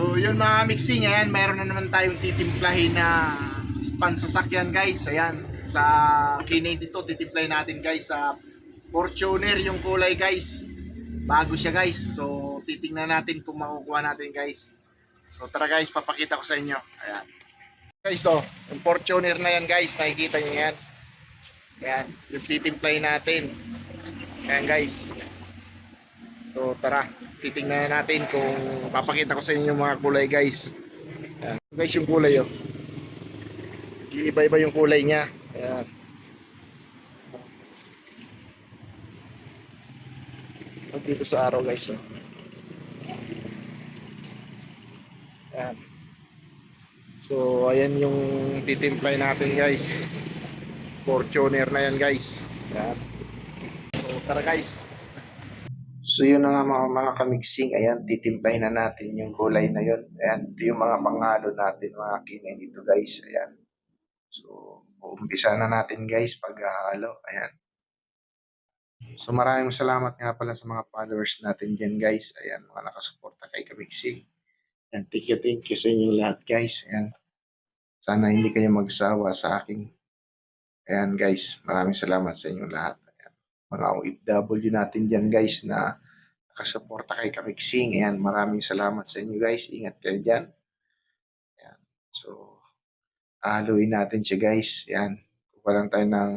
So yun mga mixing, ayan, meron na naman tayong titimplahin na pansasakyan guys. Ayan, sa kinay dito, titimplahin natin guys sa Fortuner yung kulay guys. Bago siya guys. So titingnan natin kung makukuha natin guys. So tara guys, papakita ko sa inyo. Ayan. Guys to, yung Fortuner na yan guys, nakikita niyo yan. Ayan, yung titimplahin natin. Ayan guys. So tara, titingnan natin kung papakita ko sa inyo yung mga kulay guys. Ayan. Guys, yung kulay oh. Iba-iba yung kulay niya. Ayan. Dito sa araw guys oh. Ayan. So ayan yung titimplay natin guys. Fortuner na yan guys. Ayan. So tara guys. So yun na nga mga, mga kamiksing, ayan, titimplahin na natin yung kulay na yun. Ayan, ito yung mga pangalo natin, mga kinay dito guys. Ayan. So, umpisa na natin guys paghahalo. Ayan. So maraming salamat nga pala sa mga followers natin dyan guys. Ayan, mga nakasuporta kay Kamiksing. Ayan, thank you, thank you sa inyong lahat guys. Ayan. Sana hindi kayo magsawa sa aking. Ayan guys, maraming salamat sa inyong lahat. Ayan. Mga OFW natin dyan guys na nakasuporta kay Kamiksing. Ayan, maraming salamat sa inyo guys. Ingat kayo dyan. Ayan. So, haluin natin siya guys. Ayan. Kuha tayo ng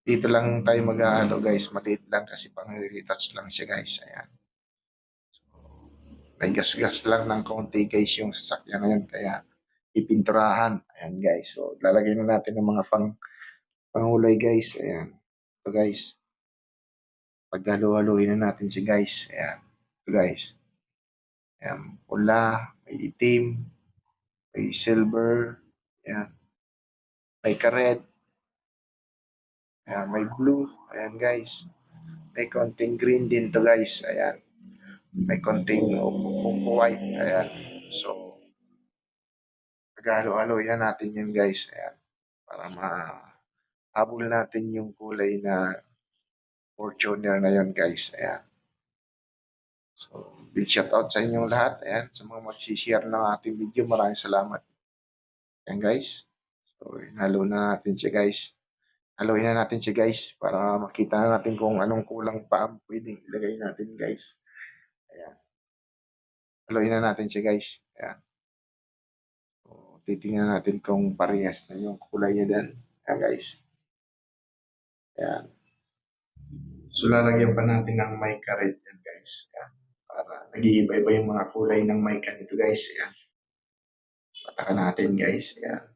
dito lang tayo mag-ano guys, maliit lang kasi pang retouch lang siya guys. Ayan. So, may gas-gas lang ng konti guys yung sasakyan na yan kaya ipinturahan. Ayan guys. So, lalagay na natin ng mga pang pangulay guys. Ayan. So guys, paghalo-haluin na natin si guys. Ayan. So guys. Ayan. Pula, may itim, may silver, ayan. May ka-red, Ayan, may blue. Ayan, guys. May konting green din to, guys. Ayan. May konting white. Ayan. So, paghalo-haloy na natin yan, guys. Ayan. Para mahabol natin yung kulay na Fortuner na yon guys. Ayan. So, big shout out sa inyong lahat. Ayan. Sa mga magsishare ng ating video, maraming salamat. Ayan, guys. So, halo na natin siya, guys. Haluin na natin siya guys para makita na natin kung anong kulang pa ang pwedeng ilagay natin guys. Ayan. Haluin na natin siya guys. Ayan. So, titingnan natin kung parehas na yung kulay niya din. Ayan guys. Ayan. So lalagyan pa natin ng mica red yan guys. Ayan. Para nag-iiba-iba yung mga kulay ng mica nito guys. Ayan. Patakan natin guys. Ayan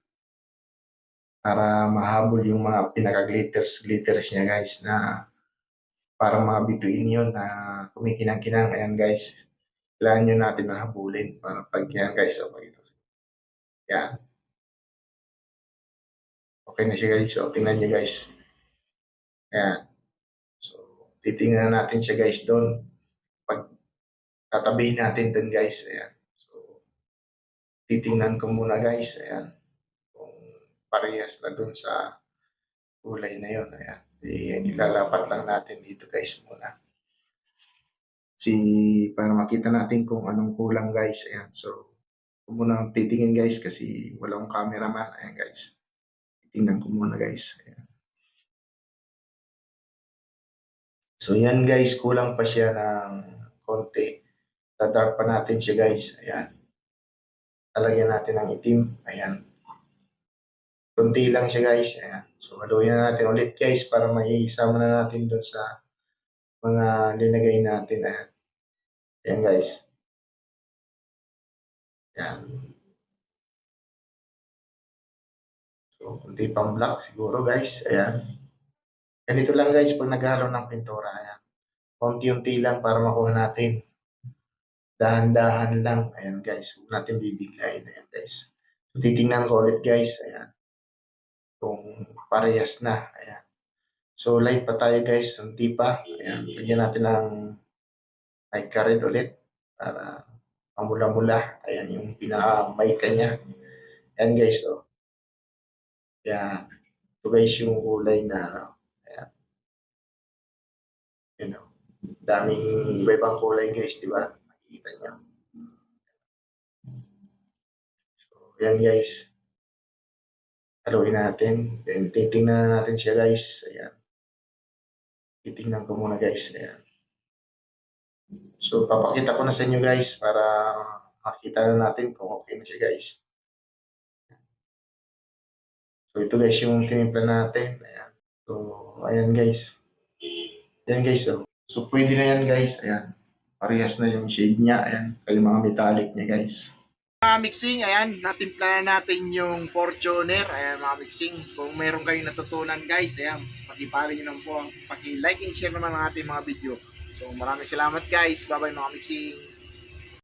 para mahabol yung mga pinaka-glitters glitters niya guys na para mga bituin yun na kumikinang-kinang ayan guys kailangan nyo natin mahabulin para pag yan guys okay ito yan okay na siya guys so tingnan nyo guys ayan so titingnan natin siya guys doon pag tatabihin natin doon guys ayan so titingnan ko muna guys ayan parehas na dun sa kulay na yun. Ayan. I- ilalapat lang natin dito guys muna. Si, para makita natin kung anong kulang guys. Ayan. So, muna titingin guys kasi walang cameraman. Ayan guys. Titingnan ko muna guys. Ayan. So, yan guys. Kulang pa siya ng konti. Tadark pa natin siya guys. Ayan. Lalagyan natin ng itim. Ayan. Kunti lang siya guys. Ayan. So haluin na natin ulit guys para maisama na natin doon sa mga linagay natin. Ayan. Ayan guys. Ayan. So kunti pang black siguro guys. Ayan. Ganito lang guys pag naghalo ng pintura. Ayan. Unti-unti lang para makuha natin. Dahan-dahan lang. Ayan guys. Huwag natin bibiglayin. Ayan guys. So, titingnan ko ulit guys. Ayan kung parehas na. Ayan. So, light pa tayo guys. Unti pa. Ayan. Lagyan natin ng mic red ulit para mamula-mula. Ayan yung pinaka-mic niya. Ayan guys. Oh. Ayan. Ito guys yung kulay na ano. Daming iba-ibang kulay guys. Di ba? Makikita niyo. Ayan guys. Haluin natin. Then titingnan natin siya guys. Ayan. Titingnan ko muna guys. Ayan. So papakita ko na sa inyo guys para makita na natin kung okay na siya guys. So ito guys yung tinimpla natin. Ayan. So ayan guys. Ayan guys. Oh. So pwede na yan guys. Ayan. Parehas na yung shade niya. Ayan. Kaya mga metallic niya guys. Mga mixing, ayan, natimpla na natin yung Fortuner. Ayan mga mixing. Kung meron kayong natutunan guys, ayan, pati-pari nyo lang po ang paki-like and share naman ang ating mga video. So maraming salamat guys. Bye-bye mga mixing.